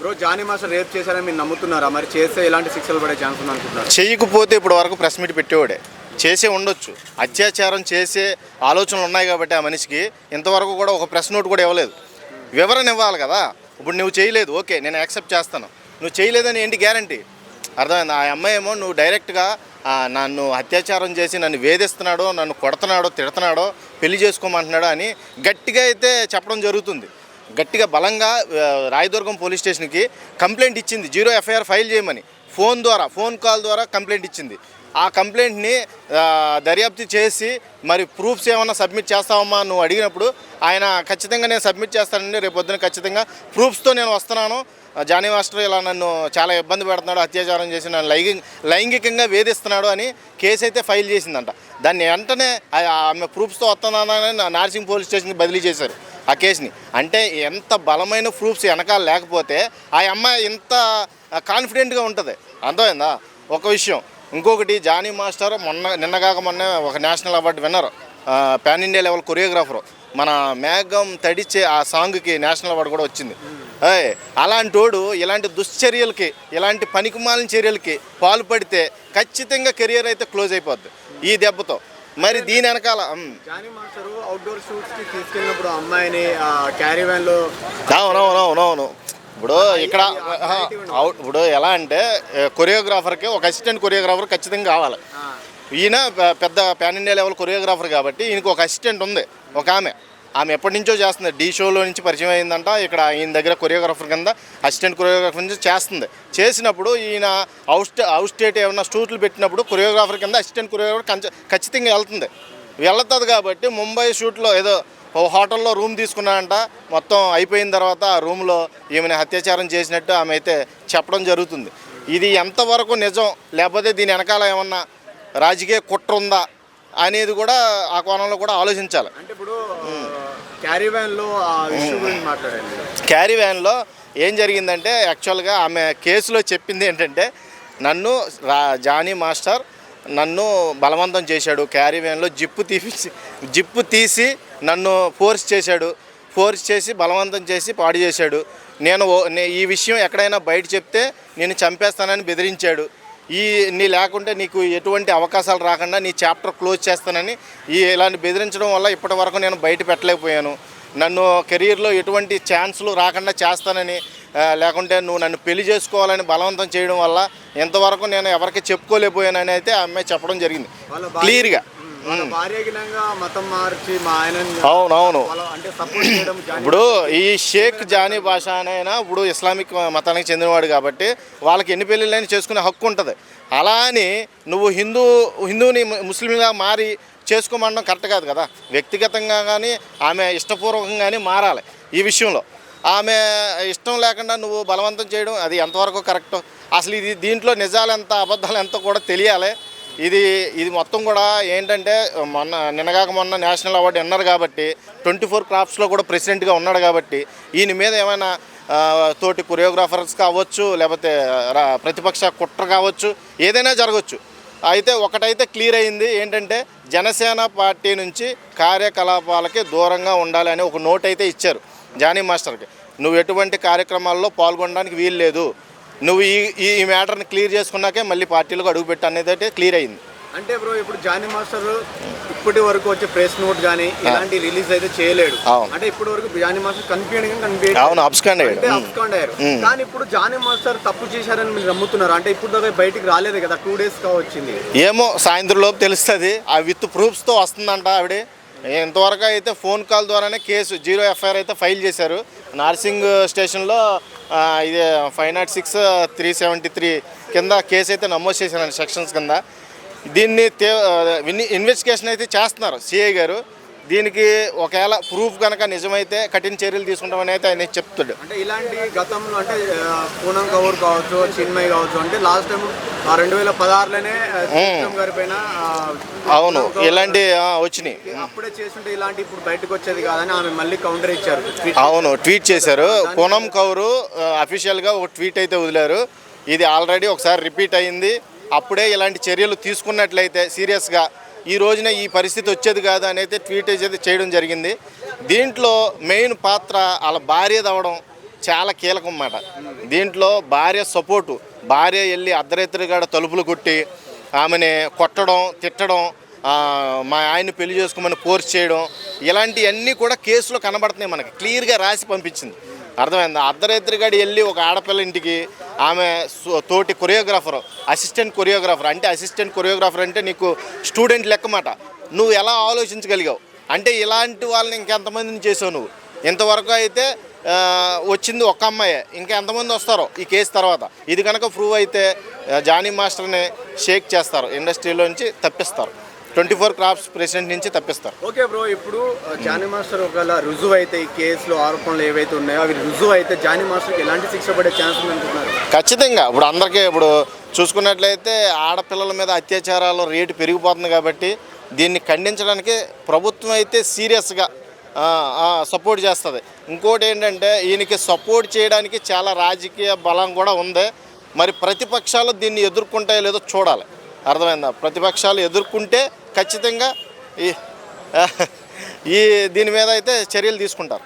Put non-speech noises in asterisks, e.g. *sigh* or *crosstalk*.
Bro Johnny master rape చేశారని మీరు నమ్ముతున్నారా? మరి చేస్తే ఎలాంటి శిక్షలు పడే ఛాన్స్ ఉంది అనుకుంటున్నారు? చేయకపోతే ఇప్పుడు వరకు ప్రెస్ మీట్ పెట్టేవాడే. చేసే ఉండొచ్చు. అత్యాచారం చేసే ఆలోచనలు ఉన్నాయి కాబట్టి ఆ మనిషికి ఇంతవరకు కూడా ఒక ప్రెస్ నోట్ కూడా ఇవ్వలేదు. వివరణ ఇవ్వాలి కదా. ఇప్పుడు నువ్వు చేయలేదు. ఓకే నేను యాక్సెప్ట్ చేస్తాను. నువ్వు చేయలేదని ఏంటి గ్యారంటీ? అర్థమైంది? ఆ అమ్మాయి ఏమో నువ్వు డైరెక్ట్గా నన్ను అత్యాచారం చేసి నన్ను వేధిస్తున్నాడో నన్ను కొడుతున్నాడో తిడుతున్నాడో పెళ్ళి చేసుకోమంటున్నాడో అని గట్టిగా అయితే చెప్పడం జరుగుతుంది. గట్టిగా బలంగా రాయదుర్గం పోలీస్ స్టేషన్కి కంప్లైంట్ ఇచ్చింది. జీరో ఎఫ్ఐఆర్ ఫైల్ చేయమని. ఫోన్ ద్వారా ఫోన్ కాల్ ద్వారా కంప్లైంట్ ఇచ్చింది. ఆ కంప్లైంట్ని దర్యాప్తు చేసి మరి ప్రూఫ్స్ ఏమన్నా సబ్మిట్ చేస్తావమ్మా నువ్వు అడిగినప్పుడు ఆయన ఖచ్చితంగా నేను సబ్మిట్ చేస్తానండి రేపు పొద్దున ఖచ్చితంగా ప్రూఫ్స్తో నేను వస్తున్నాను. జానీ మాస్టర్ ఇలా నన్ను చాలా ఇబ్బంది పెడుతున్నాడు అత్యాచారం చేసి నన్ను లైంగి లైంగికంగా వేధిస్తున్నాడు అని కేసు అయితే ఫైల్ చేసిందంట. దాన్ని వెంటనే ఆ- ఆమె ప్రూఫ్స్తో వస్తుందని నార్సింగ్ పోలీస్ స్టేషన్కి బదిలీ చేశారు. ఆ కేసుని అంటే ఎంత బలమైన ప్రూఫ్స్ వెనకాల లేకపోతే ఆ అమ్మాయి ఇంత కాన్ఫిడెంట్గా ఉంటుంది. అర్థమైందా? ఒక విషయం. ఇంకొకటి జానీ మాస్టర్ మొన్న నిన్నగాక మొన్న ఒక national award winner. Pan India level choreographer. మన మేఘం తడిచే ఆ సాంగ్కి నేషనల్ అవార్డు కూడా వచ్చింది. ఏయ్, అలాంటి వాడు ఇలాంటి దుశ్చర్యలకి ఇలాంటి పనికిమాలిన చర్యలకి పాల్పడితే ఖచ్చితంగా కెరియర్ అయితే క్లోజ్ అయిపోద్ది. ఈ దెబ్బతో. మరి దీని వెనకాల ఉమ్. జానీ మాస్టర్ అవుట్డోర్ షూట్స్కి తీసుకెళ్ళినప్పుడు ఆ అమ్మాయిని క్యారీ వ్యాన్లో అవునవునవునవును ఇప్పుడు ఇక్కడ అవుట్ ఇప్పుడు ఎలా అంటే కొరియోగ్రాఫర్కి ఒక అసిస్టెంట్ కొరియోగ్రాఫర్ ఖచ్చితంగా కావాలి. ఈయన పెద్ద పాన్ ఇండియా లెవెల్ కొరియోగ్రాఫర్ కాబట్టి ఈయనకి ఒక అసిస్టెంట్ ఉంది ఒక ఆమె. ఆమె ఎప్పటి నుంచో చేస్తుంది. డీ షోలో నుంచి పరిచయం అయిందంట. ఇక్కడ ఈయన దగ్గర కొరియోగ్రాఫర్ కింద అసిస్టెంట్ కొరియోగ్రాఫర్ నుంచి చేస్తుంది. చేసినప్పుడు ఈయన అవుట్ అవుట్ స్టేట్ ఏమైనా షూట్లు పెట్టినప్పుడు కొరియోగ్రాఫర్ కింద అసిస్టెంట్ కొరియోగ్రాఫర్ ఖచ్చితంగా వెళ్తుంది. వెళ్తుంది కాబట్టి ముంబై షూట్లో ఏదో ఓ హోటల్లో రూమ్ తీసుకున్నాడంట. మొత్తం అయిపోయిన తర్వాత ఆ రూమ్లో ఈమెను అత్యాచారం చేసినట్టు ఆమె అయితే చెప్పడం జరుగుతుంది. ఇది ఎంతవరకు నిజం? లేకపోతే దీని వెనకాల ఏమన్నా రాజకీయ కుట్ర ఉందా? అనేది కూడా ఆ కోణంలో కూడా ఆలోచించాలి. అంటే ఇప్పుడు క్యారీ వ్యాన్ ఆ ఇష్యూ గురించి మాట్లాడండి. క్యారీ వ్యాన్లో ఏం జరిగిందంటే యాక్చువల్గా ఆమె కేసులో చెప్పింది ఏంటంటే నన్ను రా జానీ మాస్టర్ నన్ను బలవంతం చేశాడు. క్యారీ వ్యాన్లో జిప్పు తీసి జిప్పు తీసి నన్ను ఫోర్స్ చేశాడు. ఫోర్స్ చేసి బలవంతం చేసి పాడు చేశాడు. నేను ఓ- నే- ఈ విషయం ఎక్కడైనా బయట చెప్తే నేను చంపేస్తానని బెదిరించాడు. ఈ నీ లేకుంటే నీకు ఎటువంటి అవకాశాలు రాకుండా నీ చాప్టర్ క్లోజ్ చేస్తానని ఈ ఇలాంటి బెదిరించడం వల్ల ఇప్పటి వరకు నేను బయట పెట్టలేకపోయాను. నన్ను కెరీర్లో ఎటువంటి ఛాన్సులు రాకుండా చేస్తానని లేకుంటే నువ్వు నన్ను పెళ్ళి చేసుకోవాలని బలవంతం చేయడం వల్ల ఎంతవరకు నేను ఎవరికి చెప్పుకోలేకపోయానని అయితే ఆ అమ్మాయి చెప్పడం జరిగింది. క్లియర్గా. అవునవును. *clears throat* ఇప్పుడు ఈ షేక్ జానీ భాష అనైనా ఇప్పుడు ఇస్లామిక్ మతానికి చెందినవాడు కాబట్టి వాళ్ళకి ఎన్ని పెళ్ళిళ్ళైనా చేసుకునే హక్కు ఉంటుంది. అలా అని నువ్వు హిందూ హిందూని ముస్లింగా మారి చేసుకోమనడం కరెక్ట్ కాదు కదా. వ్యక్తిగతంగా కానీ ఆమె ఇష్టపూర్వకంగా కానీ మారాలి ఈ విషయంలో. ఆమె ఇష్టం లేకుండా నువ్వు బలవంతం చేయడం అది ఎంతవరకు కరెక్ట్? అసలు ఇది దీంట్లో నిజాలు ఎంత అబద్ధాలు ఎంత కూడా తెలియాలి. ఇది ఇది మొత్తం కూడా ఏంటంటే మొన్న నిన్నగాక మొన్న నేషనల్ అవార్డు విన్నారు కాబట్టి ట్వంటీ ఫోర్ క్రాఫ్ట్స్లో కూడా ప్రెసిడెంట్గా ఉన్నాడు కాబట్టి ఈయన మీద ఏమైనా తోటి కొరియోగ్రాఫర్స్ కావచ్చు లేకపోతే రా- ప్రతిపక్ష కుట్ర కావచ్చు ఏదైనా జరగవచ్చు అయితే ఒకటైతే క్లియర్ అయింది ఏంటంటే జనసేన పార్టీ నుంచి కార్యకలాపాలకి దూరంగా ఉండాలి అని ఒక నోట్ అయితే ఇచ్చారు జానీ మాస్టర్కి. నువ్వు ఎటువంటి కార్యక్రమాల్లో పాల్గొనడానికి వీలు లేదు నువ్వు ఈ ఈ- మ్యాటర్ని క్లియర్ చేసుకున్నాకే మళ్ళీ పార్టీలకు అడుగుపెట్టు అనేది అయితే క్లియర్ అయింది. అంటే బ్రో ఇప్పుడు జానీ మాస్టర్ ఇప్పటి వరకు వచ్చే ప్రెస్ నోట్ కానీ ఇలాంటి రిలీజ్ అయితే చేయలేడు. అంటే ఇప్పటి వరకు జానీ మాస్టర్ కనిపించడం కనిపించ అవును అబ్స్కాండ్ అంటే అయ్యాడు అబ్స్కాండ్ అయ్యారు కానీ ఇప్పుడు జానీ మాస్టర్ తప్పు చేశారని మీరు నమ్ముతున్నారు? అంటే ఇప్పుడు దాకా బయటికి రాలేదు కదా టూ డేస్ కా వచ్చింది. ఏమో సాయంత్రం లోపు తెలుస్తుంది. ఆ విత్ ప్రూఫ్స్తో వస్తుందంట ఆవిడ. ఇంతవరకు అయితే ఫోన్ కాల్ ద్వారానే కేసు జీరో ఎఫ్ఐఆర్ అయితే ఫైల్ చేశారు. నార్సింగ్ స్టేషన్లో ఇది five not six three seventy three కింద కేసు అయితే నమోదు చేశానండి సెక్షన్స్ కింద. దీన్ని తే ఇన్వెస్టిగేషన్ అయితే చేస్తున్నారు. సిఐ గారు. దీనికి ఒకవేళ ప్రూఫ్ కనుక నిజమైతే కఠిన చర్యలు తీసుకుంటామని అయితే ఆయన చెప్తాడు. అంటే ఇలాంటి గతంలో అంటే పూనం కౌర్ కావచ్చు చిన్మయ్ కావచ్చు అంటే లాస్ట్ టైం రెండు వేల పదహారులోనే అవును ఇలాంటి వచ్చినాయి. అప్పుడే చేస్తుంటే ఇలాంటి ఇప్పుడు బయటకు వచ్చేది కాదని ఆమె మళ్ళీ కౌంటర్ ఇచ్చారు. అవును ట్వీట్ చేశారు. పూనం కౌరు అఫీషియల్గా ఒక ట్వీట్ అయితే వదిలారు. ఇది ఆల్రెడీ ఒకసారి రిపీట్ అయింది. అప్పుడే ఇలాంటి చర్యలు తీసుకున్నట్లయితే సీరియస్గా ఈ రోజున ఈ పరిస్థితి వచ్చేది కాదు అనేది ట్వీట్ అయితే చేయడం జరిగింది. దీంట్లో మెయిన్ పాత్ర వాళ్ళ భార్య దవడం చాలా కీలకం అన్నమాట. దీంట్లో భార్య సపోర్టు భార్య వెళ్ళి అర్ధరాత్రిగాడ తలుపులు కొట్టి ఆమెని కొట్టడం తిట్టడం మా ఆయన్ని పెళ్ళి చేసుకోమని కోర్స్ చేయడం ఇలాంటివన్నీ కూడా కేసులో కనబడుతున్నాయి మనకి. క్లియర్గా రాసి పంపించింది. అర్థమైందా? అర్ధరాత్రిగాడి వెళ్ళి ఒక ఆడపిల్ల ఇంటికి ఆమె తోటి కొరియోగ్రాఫర్ అసిస్టెంట్ కొరియోగ్రాఫర్. అంటే అసిస్టెంట్ కొరియోగ్రాఫర్ అంటే నీకు స్టూడెంట్ లెక్కమాట నువ్వు ఎలా ఆలోచించగలిగావు? అంటే ఇలాంటి వాళ్ళని ఇంకెంతమందిని చేసావు నువ్వు? ఇంతవరకు అయితే వచ్చింది ఒక్క అమ్మాయే. ఇంకా ఎంతమంది వస్తారో ఈ కేసు తర్వాత. ఇది కనుక ప్రూవ్ అయితే జానీ మాస్టర్ని షేక్ చేస్తారు. ఇండస్ట్రీలో నుంచి తప్పిస్తారు. ట్వంటీ ఫోర్ క్రాప్స్ ప్రెసిడెంట్ నుంచి తప్పిస్తారు. ఓకే బ్రో ఇప్పుడు జానీ మాస్టర్ ఒకవేళ రుజువు అయితే ఈ కేసులో ఆరోపణలు ఏవైతే ఉన్నాయో అవి రుజువు అయితే జానీ మాస్టర్కి ఎలాంటి శిక్ష పడే ఛాన్స్ ఉంది అనుకుంటున్నారు ఖచ్చితంగా. ఇప్పుడు అందరికీ ఇప్పుడు చూసుకున్నట్లయితే ఆడపిల్లల మీద అత్యాచారాలు రేటు పెరిగిపోతుంది కాబట్టి దీన్ని ఖండించడానికి ప్రభుత్వం అయితే సీరియస్గా సపోర్ట్ చేస్తుంది. ఇంకోటి ఏంటంటే ఈయనకి సపోర్ట్ చేయడానికి చాలా రాజకీయ బలం కూడా ఉంది. మరి ప్రతిపక్షాలు దీన్ని ఎదుర్కొంటాయో లేదో చూడాలి. అర్థమైందా? ప్రతిపక్షాలు ఎదుర్కొంటే ఖచ్చితంగా ఈ ఈ దీని మీద అయితే చర్యలు తీసుకుంటారు.